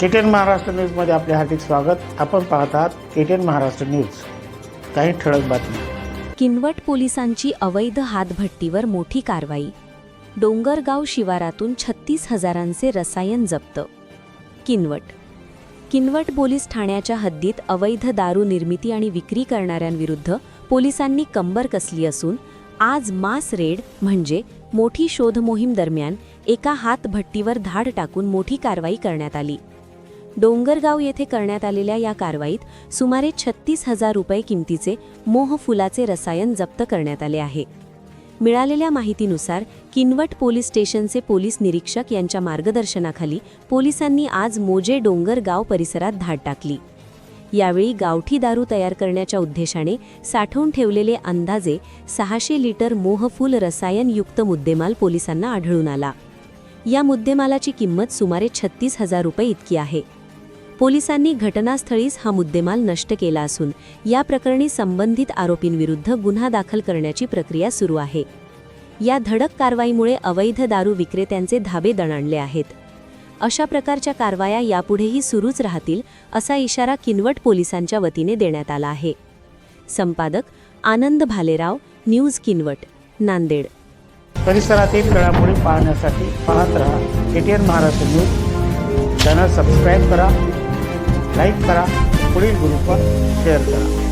KTN Maharashtra न्यूजमध्ये आपले हार्दिक स्वागत. आपण पाहत आहात महाराष्ट्र न्यूज. काही ठळक बातमी किनवट पोलिसांची अवैध हातभट्टीवर मोठी कारवाई. डोंगरगाव शिवारातून छत्तीस हजारांचे रसायन जप्त. किनवट. किनवट पोलीस ठाण्याच्या हद्दीत अवैध दारू निर्मिती आणि विक्री करणाऱ्यांविरुद्ध पोलिसांनी कंबर कसली असून आज मास रेड म्हणजे मोठी शोध मोहीम दरम्यान एका हातभट्टीवर धाड टाकून मोठी कारवाई करण्यात आली. डोंगरगाव येथे करण्यात आलेल्या या कारवाईत सुमारे छत्तीस हजार रुपये किमतीचे मोहफुलाचे रसायन जप्त करण्यात आले आहे. मिळालेल्या माहितीनुसार किनवट पोलीस स्टेशनचे पोलीस निरीक्षक यांच्या मार्गदर्शनाखाली पोलिसांनी आज मोजे डोंगरगाव परिसरात धाड टाकली. यावेळी गावठी दारू तयार करण्याच्या उद्देशाने साठवून ठेवलेले अंदाजे सहाशे लिटर मोहफूल रसायनयुक्त मुद्देमाल पोलिसांना आढळून आला. या मुद्देमालाची किंमत सुमारे छत्तीस हजार रुपये इतकी आहे. पोलिसांनी घटनास्थळीच हा मुद्देमाल नष्ट केला असून या प्रकरणी संबंधित आरोपींविरुद्ध गुन्हा दाखल करण्याची प्रक्रिया सुरू आहे. या धडक कारवाईमुळे अवैध दारू विक्रेत्यांचे धाबे दणाणले आहेत. अशा प्रकारच्या कारवाया यापुढेही सुरूच राहतील असा इशारा किनवट पोलिसांच्या वतीने देण्यात आला आहे. संपादक आनंद भालेराव न्यूज किनवट नांदेड. परिसरातील घडामोडी पाहण्यासाठी पाहत राहा. महाराष्ट्र न्यूज. चॅनल सबस्क्राईब करा. लाईक करा पुढील ग्रुपवर शेअर करा.